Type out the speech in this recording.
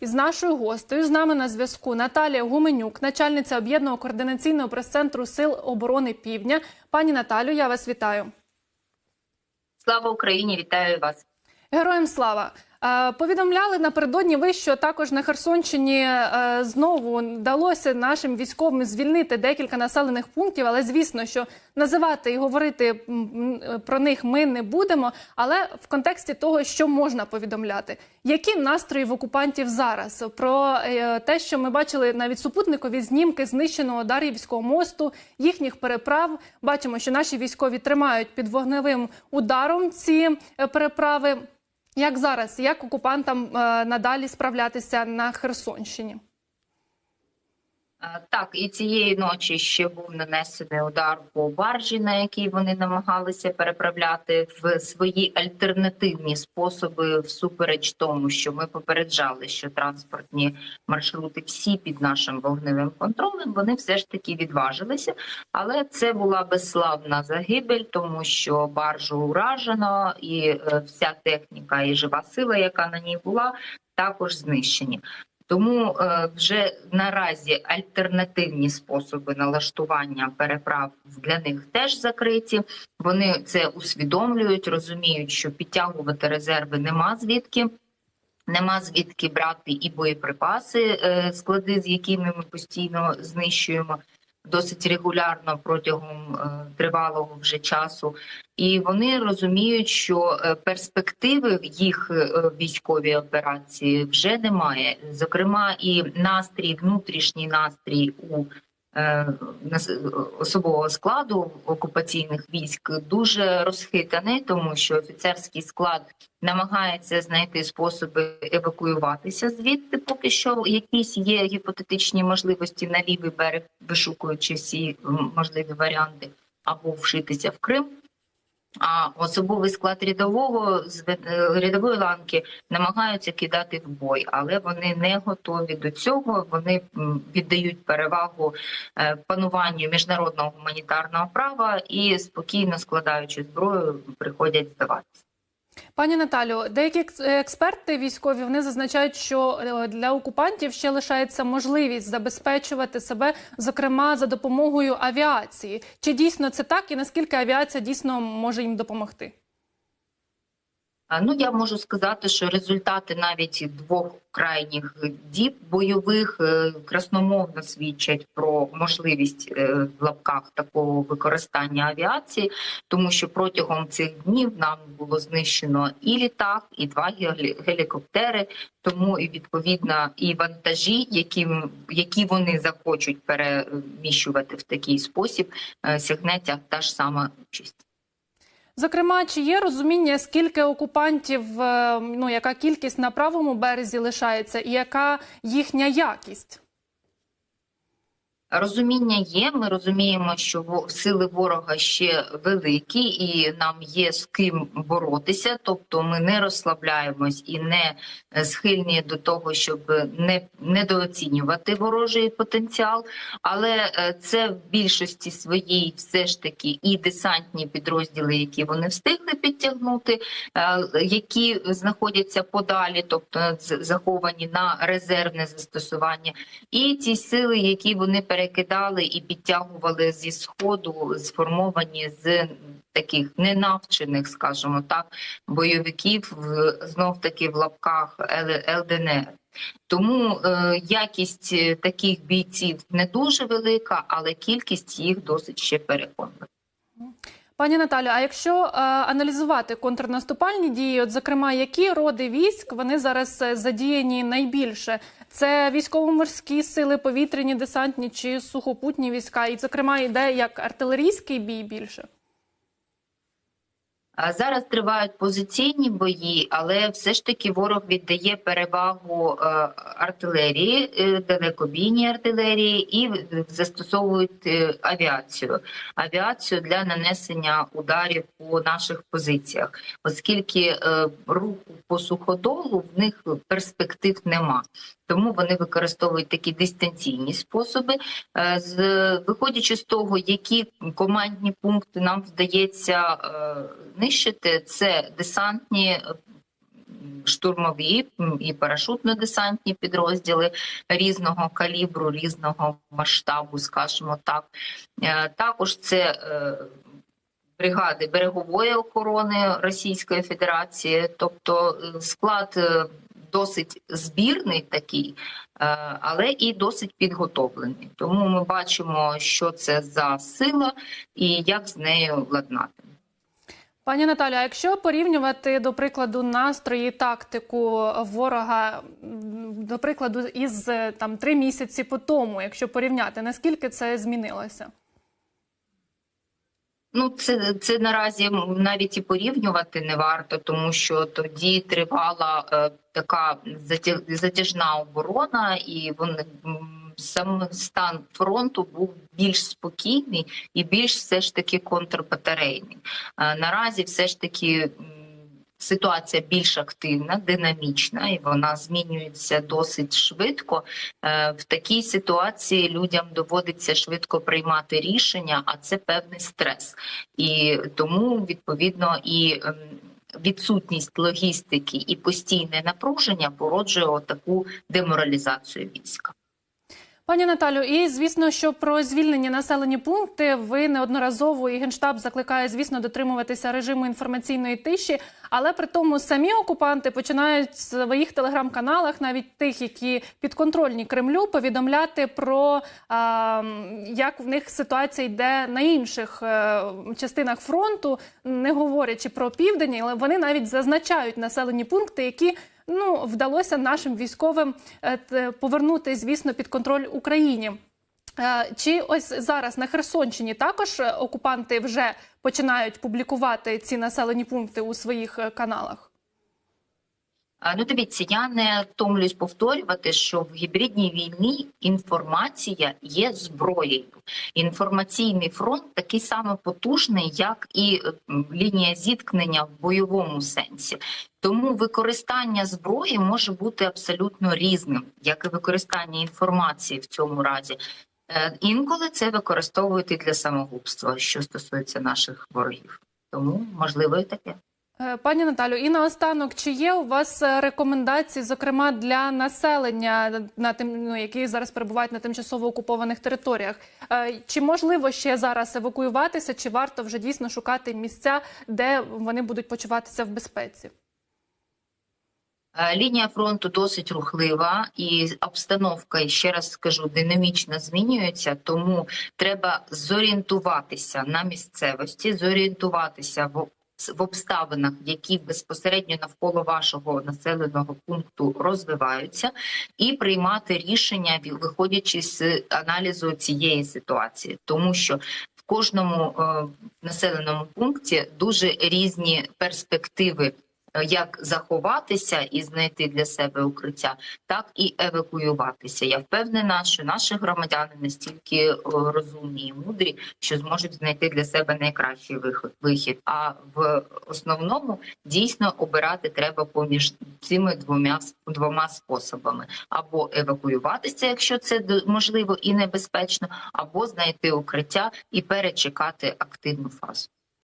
Із нашою гостею з нами на зв'язку Наталія Гуменюк, начальниця об'єднаного координаційного прес-центру Сил оборони Півдня. Пані Наталю, я вас вітаю. Слава Україні! Вітаю вас. Героям слава! Е, Повідомляли напередодні ви, що також на Херсонщині е, знову вдалося нашим військовим звільнити декілька населених пунктів, але звісно, що називати і говорити м, про них ми не будемо. Але в контексті того, що можна повідомляти, які настрої в окупантів зараз про е, те, що ми бачили навіть супутникові знімки знищеного Дар'ївського мосту, їхніх переправ. Бачимо, що наші військові тримають під вогневим ударом ці е, переправи. Як зараз, як окупантам е, надалі справлятися на Херсонщині? Е, Так, і цієї ночі ще був нанесений удар по баржі, на якій вони намагалися переправляти в свої альтернативні способи, всупереч тому, що ми попереджали, що транспортні маршрути всі під нашим вогневим контролем, вони все ж таки відважилися. Але це була безславна загибель, тому що баржу уражено, і е, вся техніка і жива сила, яка на ній була, також знищені. Тому е, вже наразі альтернативні способи налаштування переправ для них теж закриті. Вони це усвідомлюють, розуміють, що підтягувати резерви нема звідки. Нема звідки брати і боєприпаси, е, склади, з якими ми постійно знищуємо досить регулярно протягом е, тривалого вже часу. І вони розуміють, що е, перспективи в їх е, військовій операції вже немає. Зокрема, і настрій, внутрішній настрій у особового складу окупаційних військ дуже розхитаний, тому що офіцерський склад намагається знайти способи евакуюватися звідти. Поки що якісь є гіпотетичні можливості на лівий берег, вишукуючи всі можливі варіанти, або вшитися в Крим. А особовий склад рядового е, рядової ланки намагаються кидати в бой, але вони не готові до цього. Вони віддають перевагу е, пануванню міжнародного гуманітарного права і спокійно складаючи зброю, приходять здаватися. Пані Наталю, деякі експерти військові вони зазначають, що е, для окупантів ще лишається можливість забезпечувати себе, зокрема за допомогою авіації. Чи дійсно це так, і наскільки авіація дійсно може їм допомогти? А, Ну, я можу сказати, що результати навіть двох крайніх діб бойових е, красномовно свідчать про можливість е, в лапках такого використання авіації, тому що протягом цих днів нам було знищено і літак, і два гелікоптери. Тому і відповідно і вантажі, які, які вони захочуть переміщувати в такий спосіб, е, сягне та ж сама участь. Зокрема, чи є розуміння, скільки окупантів, е, ну яка кількість на правому березі лишається, і яка їхня якість? Розуміння є. Ми розуміємо, що сили ворога ще великі, і нам є з ким боротися. Тобто, ми не розслабляємось і не е, схильні до того, щоб не недооцінювати ворожий потенціал. Але е, це в більшості своїй все ж таки і десантні підрозділи, які вони встигли підтягнути, е, які знаходяться подалі, тобто заховані на резервне застосування і ті сили, які вони перекидали і підтягували зі сходу, сформовані з таких ненавчених, скажімо так, бойовиків знов таки в лапках ЛДНР. Тому е, якість таких бійців не дуже велика, але кількість їх досить ще переконана. Пані Наталю, а якщо е, аналізувати контрнаступальні дії, от зокрема, які роди військ вони зараз е, задіяні найбільше? Це військово-морські сили, повітряні, десантні чи сухопутні війська? І, зокрема, йде як артилерійський бій більше? Зараз тривають позиційні бої, але все ж таки ворог віддає перевагу е, артилерії, е, далекобійній артилерії і застосовують е, авіацію. Авіацію для нанесення ударів по наших позиціях, оскільки руху по суходолу в них перспектив нема. Тому вони використовують такі дистанційні способи, виходячи з того, які командні пункти нам вдається е, нищити, це десантні е, штурмові і парашутно-десантні підрозділи різного калібру, різного масштабу, скажімо так. Е, Також це е, бригади берегової охорони Російської Федерації, тобто склад досить збірний такий, але і досить підготовлений. Тому ми бачимо, що це за сила і як з нею ладнати. Пані Наталя, а якщо порівнювати до прикладу настрої, тактику ворога, до прикладу, із е, там три місяці по тому, якщо порівняти, наскільки це змінилося? Ну, це, це наразі навіть і порівнювати не варто, тому що тоді тривала е, така затяжна оборона, і вони сам стан фронту був більш спокійний і більш все ж таки контрбатарейний. Наразі все ж таки. Ситуація більш активна, динамічна, і вона змінюється досить швидко. Е, В такій ситуації людям доводиться швидко приймати рішення, а це певний стрес. І тому відповідно і ем, відсутність логістики і постійне напруження породжує таку деморалізацію війська. Пані Наталю, і звісно, що про звільнені населені пункти ви неодноразово і генштаб закликає, звісно, дотримуватися режиму інформаційної тиші. Але при тому самі окупанти починають в своїх телеграм-каналах, навіть тих, які підконтрольні Кремлю, повідомляти про а, як в них ситуація йде на інших е, частинах фронту, не говорячи про південь, але вони навіть зазначають населені пункти, які ну вдалося нашим військовим е, повернути, звісно, під контроль Україні. Е, Чи ось зараз на Херсонщині також окупанти вже починають публікувати ці населені пункти у своїх е, каналах? А, Ну, дивіться, я не втомлююсь повторювати, що в гібридній війні інформація є зброєю. Інформаційний фронт такий само потужний, як і е, лінія зіткнення в бойовому сенсі. Тому використання зброї може бути абсолютно різним, як і використання інформації в цьому разі. Е, Інколи це використовують і для самогубства, що стосується наших ворогів. Тому можливо і таке. Е, Пані Наталю, і наостанок, чи є у вас е, рекомендації, зокрема для населення, на тим, ну, які зараз перебувають на тимчасово окупованих територіях? Е, Чи можливо ще зараз евакуюватися, чи варто вже дійсно шукати місця, де вони будуть почуватися в безпеці? Е, Лінія фронту досить рухлива, і обстановка, ще раз скажу, динамічно змінюється. Тому треба зорієнтуватися на місцевості, зорієнтуватися в в обставинах, які безпосередньо навколо вашого населеного пункту розвиваються, і приймати рішення, виходячи з аналізу цієї ситуації, тому що в кожному е, населеному пункті дуже різні перспективи як заховатися і знайти для себе укриття, так і евакуюватися. Я впевнена, що наші громадяни настільки е, розумні і мудрі, що зможуть знайти для себе найкращий вихід. А в основному дійсно обирати треба поміж цими двома двома способами: або евакуюватися, якщо це можливо і небезпечно, або знайти укриття і перечекати активну фазу.